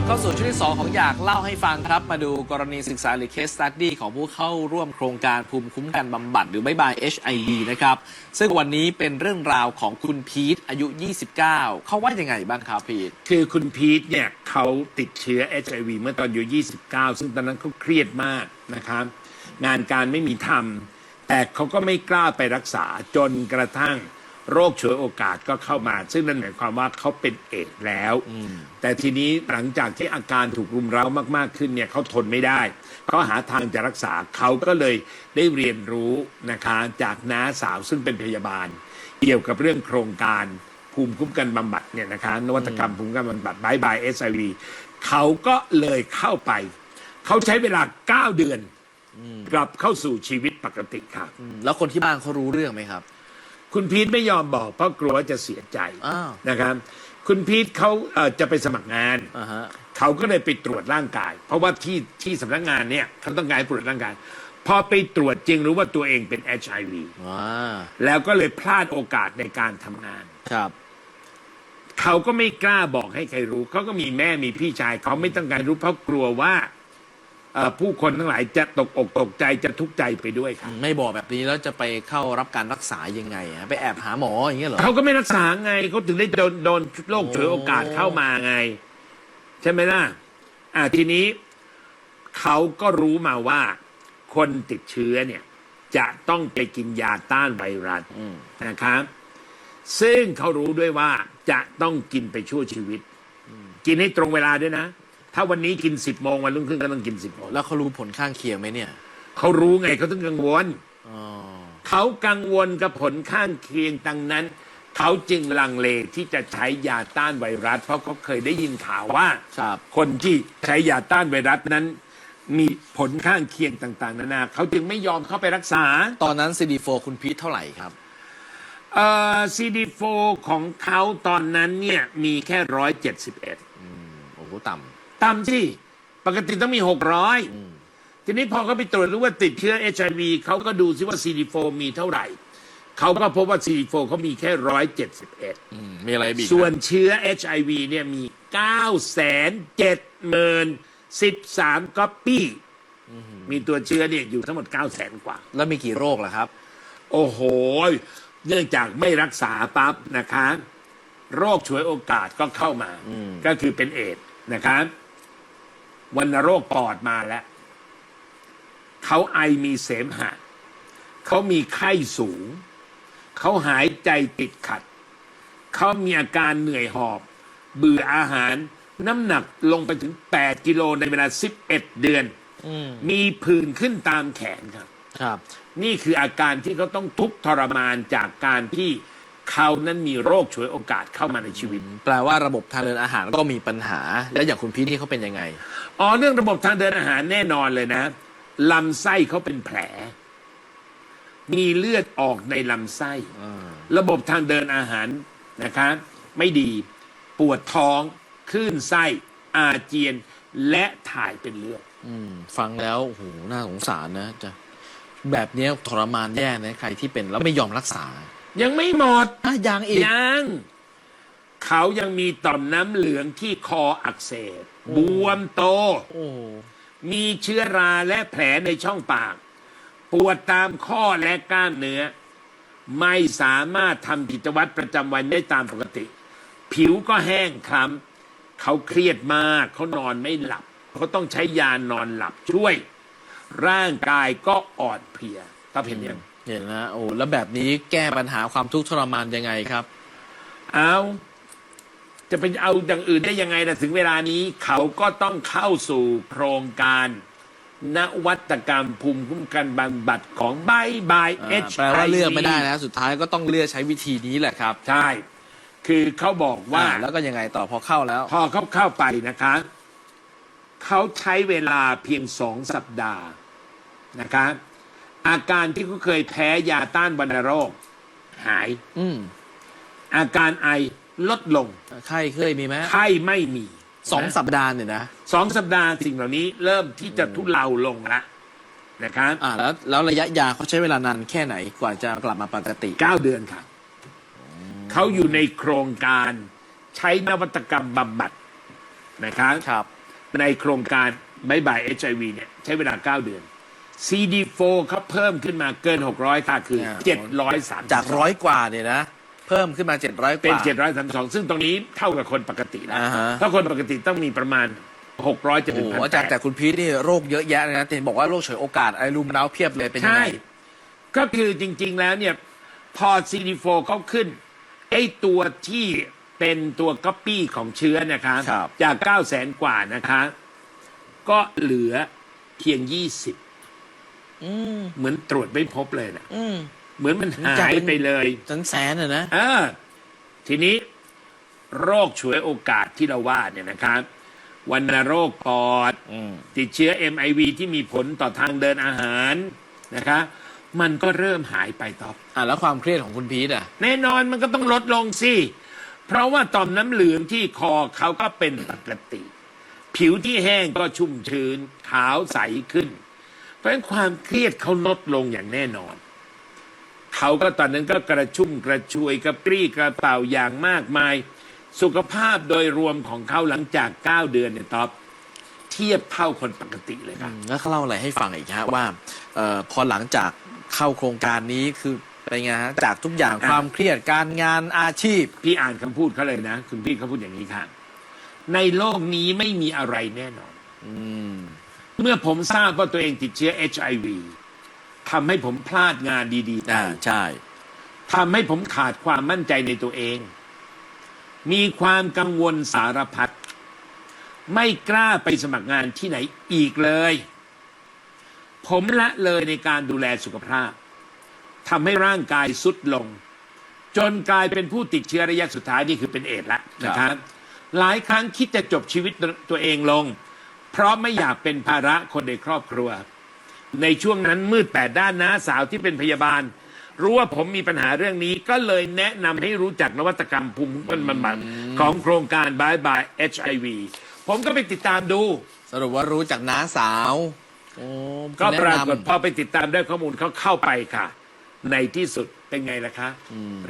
ลับเข้าสู่ช่วงที่ 2 ของอยากเล่าให้ฟังครับ มาดูกรณีศึกษาหรือ case study ของผู้เข้าร่วมโครงการภูมิคุ้มกันบำบัดหรือบายบาย HIV นะครับ ซึ่งวันนี้เป็นเรื่องราวของคุณพีทอายุ 29 เขาว่ายังไงบ้างครับพีท คือคุณพีทเนี่ยเขาติดเชื้อ HIV เมื่อตอนอายุ 29 ซึ่งตอนนั้นเขาเครียดมากนะครับ งานการไม่มีทำแต่เขาก็ไม่กล้าไปรักษาจนกระทั่ง โรคฉวยโอกาสก็เข้ามา ซึ่งนั่นหมายความว่าเขาเป็นเอดส์แล้ว แต่ทีนี้หลังจากที่อาการถูกรุมเร้ามากๆขึ้นเนี่ยเขาทนไม่ได้เขาหาทางจะรักษาเขาก็เลยได้เรียนรู้นะคะจากน้าสาวซึ่งเป็นพยาบาล เกี่ยวกับเรื่องโครงการภูมิคุ้มกันบำบัดเนี่ยนะคะนวัตกรรมภูมิคุ้มกันบำบัดบายบายเอสไอวีเขาก็เลยเข้าไป เขาใช้เวลา9เดือนกลับเข้าสู่ชีวิตปกติครับ แล้วคนที่บ้านเขารู้เรื่องไหมครับ คุณพีทไม่ยอมบอกเพราะกลัวว่าจะเสียใจอ้าว นะครับ คุณพีทเขาเอ่อจะไปสมัครงาน อ่าฮะ เขาก็เลยไปตรวจร่างกาย เพราะว่าที่ที่สำนักงานเนี่ยเขาต้องการให้ตรวจร่างกาย พอไปตรวจจริงรู้ว่าตัวเองเป็น HIV ว้า แล้วก็เลยพลาดโอกาสในการทำงาน ครับ เขาก็ไม่กล้าบอกให้ใครรู้ เขาก็มีแม่มีพี่ชาย เขาไม่ต้องการรู้เพราะกลัวว่า เอ่อผู้คนทั้งหลายจะตกอกตกใจจะทุกข์ใจไปด้วยครับ ไม่บอกแบบนี้แล้วจะไปเข้ารับการรักษายังไงอะไปแอบหาหมออย่างเงี้ยเหรอ เขาก็ไม่รักษาไงเขาถึงได้โดนโดนโรคฉวยโอกาสเข้ามาไง ใช่ไหมล่ะ อ่าทีนี้เขาก็รู้มาว่า คนติดเชื้อเนี่ย จะต้องไปกินยาต้านไวรัสอืม นะครับ ซึ่งเขารู้ด้วยว่าจะต้องกินไปชั่วชีวิต กินให้ตรงเวลาด้วยนะ ถ้าวันนี้กินสิบโมงวันรุ่งขึ้นก็ต้องกินสิบโมงแล้วเขารู้ผลข้างเคียงไหมเนี่ยเขารู้ไงเขาต้องกังวลอ๋อเขากังวลกับผลข้างเคียงดังนั้น เขาจึงลังเลที่จะใช้ยาต้านไวรัส เพราะเขาเคยได้ยินข่าวว่า ครับ คนที่ใช้ยาต้านไวรัสนั้น มีผลข้างเคียงต่าง ๆ นานาเขาจึงไม่ยอมเข้าไปรักษา ตอนนั้น CD4 คุณพีทเท่าไหร่ครับ เอ่อ CD4 ของเขาตอนนั้นเนี่ยมีแค่ร้อยเจ็ดสิบเอ็ดโอ้โหต่ ต่ำที่ปกติต้องมีหกร้อยทีนี้พอเขาไปตรวจรู้ว่าติดเชื้อ HIV เขาก็ดูซิว่า CD4 มีเท่าไหร่ เขาก็พบว่า CD4 เขามีแค่ร้อยเจ็ดสิบเอ็ดำอืมมีอะไรบีกส่วนเชื้อ HIV เนี่ยมี9 7 0 13ก๊อปปี้มีตัวเชื้อเนี่ยอยู่ทั้งหมด9 0 0 0 0กว่า แล้วมีกี่โรคล่ะครับ โอ้โห เนื่องจากไม่รักษาปั๊บนะคะ โรคฉวยโอกาสก็เข้ามาอืมก็คือเป็นเอดส์นะคะ วันโรคปอดมาแล้ว เขาไอมีเสมหะ เขามีไข้สูง เขาหายใจติดขัด เขามีอาการเหนื่อยหอบ เบื่ออาหาร น้ำหนักลงไปถึง 8 กิโลในเวลา 11 เดือนอืมมีผื่นขึ้นตามแขนครับ ครับ นี่คืออาการที่เขาต้องทุกข์ทรมานจากการที่ เขานั้นมีโรคฉวยโอกาสเข้ามาในชีวิต แปลว่าระบบทางเดินอาหารก็มีปัญหา แล้วอย่างคุณพีทนี่เขาเป็นยังไง อ๋อเรื่องระบบทางเดินอาหารแน่นอนเลยนะลำไส้เขาเป็นแผล มีเลือดออกในลำไส้ ระบบทางเดินอาหารนะคะไม่ดีปวดท้องคลื่นไส้อาเจียนและถ่ายเป็นเลือดอืม ฟังแล้วโอ้โหน่าสงสารนะจะแบบเนี้ยทรมานแย่นะใครที่เป็นแล้วไม่ยอมรักษา ยังไม่หมดอะยังอีก ยัง เขายังมีต่อมน้ำเหลืองที่คออักเสบ บวมโต โอ้มีเชื้อราและแผลในช่องปาก ปวดตามข้อและกล้ามเนื้อ ไม่สามารถทำกิจวัตรประจำวันได้ตามปกติ ผิวก็แห้งคล้ำเขาเครียดมาก เขานอนไม่หลับ เขาต้องใช้ยานอนหลับช่วย ร่างกายก็อ่อนเพลียถ้าเห็นยัง เห็นนะโอ้แล้วแบบนี้แก้ปัญหาความทุกข์ทรมานยังไงครับ เอาจะเป็นเอาอย่างอื่นได้ยังไงนะถึงเวลานี้เขาก็ต้องเข้าสู่โครงการ นวัตกรรมภูมิคุ้มกันบำบัดของบายบายเออ่าชแปลว่าเลือกไม่ได้แล้วสุดท้ายก็ต้องเลือกใช้วิธีนี้แหละครับ ใช่ คือเขาบอกว่าอ่แล้วก็ยังไงต่อพอเข้าแล้ว พอเขาเข้าไปนะคะ เขาใช้เวลาเพียงสองสัปดาห์นะคะ อาการที่เขาเคยแพ้ยาต้านวัณโรค หาย อืมอาการไอลดลง ไข้เคยมีไหมไข้ไม่มีสองสัปดาห์เนี่ยนะสองสัปดาห์สิ่งเหล่านี้เริ่มที่จะทุเลาลงละนะครับอ่าแล้วแล้วระยะยาเขาใช้เวลานานแค่ไหนกว่าจะกลับมาปกติเก้าเดือนค่ะเขาอยู่ในโครงการใช้นวัตกรรมบำบัดนะครับครับ ในโครงการบายบาย HIV เนี่ยใช้เวลา9เดือน CD4 เขาเพิ่มขึ้นมาเกิน 600 ค่ะคือ703จากร้อยกว่าเนี่ยนะ เพิ่มขึ้นมาเจ็ดร้อยกเป็น ว่า 732 ซึ่งตรงนี้เท่ากับคนปกติแล้วอ่าฮะ ถ้าคนปกติต้องมีประมาณ 600จะโอ้ถึงโหพันอาจารย์แต่คุณพีทนี่โรคเยอะแยะเลยนะเห็นบอกว่าโรคฉวยโอกาสอะไรรุมเร้าเพียบเลยเป็นยังใช่ ไงก็คือจริงๆแล้วเนี่ย พอ CD4 เขาขึ้น ไอ้ตัวที่เป็นตัวก๊อปปี้ของเชื้อนะคะครับจาก 9 0 0แสนกว่านะคะ ก็เหลือเพียง 20อืม เหมือนตรวจไม่พบเลยนะอืมเหมือนมันจากหายเป็นไปเลยแสนแสนๆอะนะเออทีนี้ โรคฉวยโอกาสที่เราว่าเนี่ยนะครับวันโรคปอดอืมติดเชื้อ MIV ที่มีผลต่อทางเดินอาหารนะคะ มันก็เริ่มหายไปต่ออะแล้วความเครียดของคุณพีทอะ แน่นอนมันก็ต้องลดลงสิ เพราะว่าต่อมน้ำเหลืองที่คอเขาก็เป็นปกติ ผิวที่แห้งก็ชุ่มชื้น ขาวใสขึ้น เพราะฉะนั้นความเครียดเขาลดลงอย่างแน่นอน เขาก็ตอนนั้นก็กระชุ่มกระชวยกระปรี้กระเป๋าอย่างมากมาย สุขภาพโดยรวมของเขาหลังจาก 9 เดือนเนี่ยท็อปเทียบเท่าคนปกติเลยครับแล้วเขาเล่าอะไรให้ฟังอีกฮะว่าเออพอหลังจากเข้าโครงการนี้คือเป็นไงฮะจากทุกอย่างอะความเครียดการงานอาชีพ พี่อ่านคำพูดเขาเลยนะ คุณพี่เขาพูดอย่างนี้ค่ะ ในโลกนี้ไม่มีอะไรแน่นอน อืม เมื่อผมทราบว่าตัวเองติดเชื้อ HIV ทำให้ผมพลาดงานดีๆไปอ่าใช่ ทำให้ผมขาดความมั่นใจในตัวเอง มีความกังวลสารพัด ไม่กล้าไปสมัครงานที่ไหนอีกเลย ผมละเลยในการดูแลสุขภาพ ทำให้ร่างกายสุดลง จนกลายเป็นผู้ติดเชื้อระยะสุดท้ายนี่คือเป็นเอดส์แล้วนะครับ หลายครั้งคิดจะจบชีวิตตัวเองลง เพราะไม่อยากเป็นภาระคนในครอบครัว ในช่วงนั้นมืดแปดด้านน้าสาวที่เป็นพยาบาล รู้ว่าผมมีปัญหาเรื่องนี้ก็เลยแนะนำให้รู้จักนวัตกรรมภูมิคุ้มกันบำบัดของโครงการบายบาย HIV ผมก็ไปติดตามดู สรุปว่ารู้จากน้าสาวโอ้ก็ปรากฏแนะนำพอไปติดตามได้ข้อมูลเขาเข้าไปค่ะ ในที่สุดเป็นไงล่ะคะ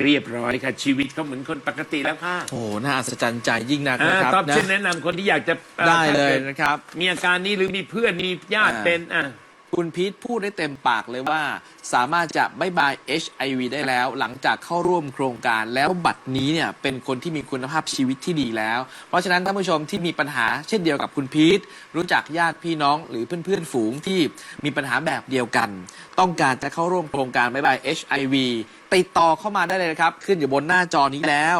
เรียบร้อยค่ะ ชีวิตเขาเหมือนคนปกติแล้วค่ะโอ้น่าอัศจรรย์ใจยิ่งนักอ่านะครับตอบนะเช่นแนะนำคนที่อยากจะอ่อได้เลยถ้ากินะครับ มีอาการนี้หรือมีเพื่อนมีญาติอ่าเป็นอะ คุณพีทพูดได้เต็มปากเลยว่า สามารถจะบายบาย HIV ได้แล้ว หลังจากเข้าร่วมโครงการแล้วบัตรนี้เนี่ยเป็นคนที่มีคุณภาพชีวิตที่ดีแล้ว เพราะฉะนั้นท่านผู้ชมที่มีปัญหาเช่นเดียวกับคุณพีทรู้จักญาติพี่น้องหรือเพื่อนๆฝูงที่มีปัญหาแบบเดียวกัน ต้องการจะเข้าร่วมโครงการบายบาย HIV ติดต่อเข้ามาได้เลยนะครับ ขึ้นอยู่บนหน้าจอนี้แล้ว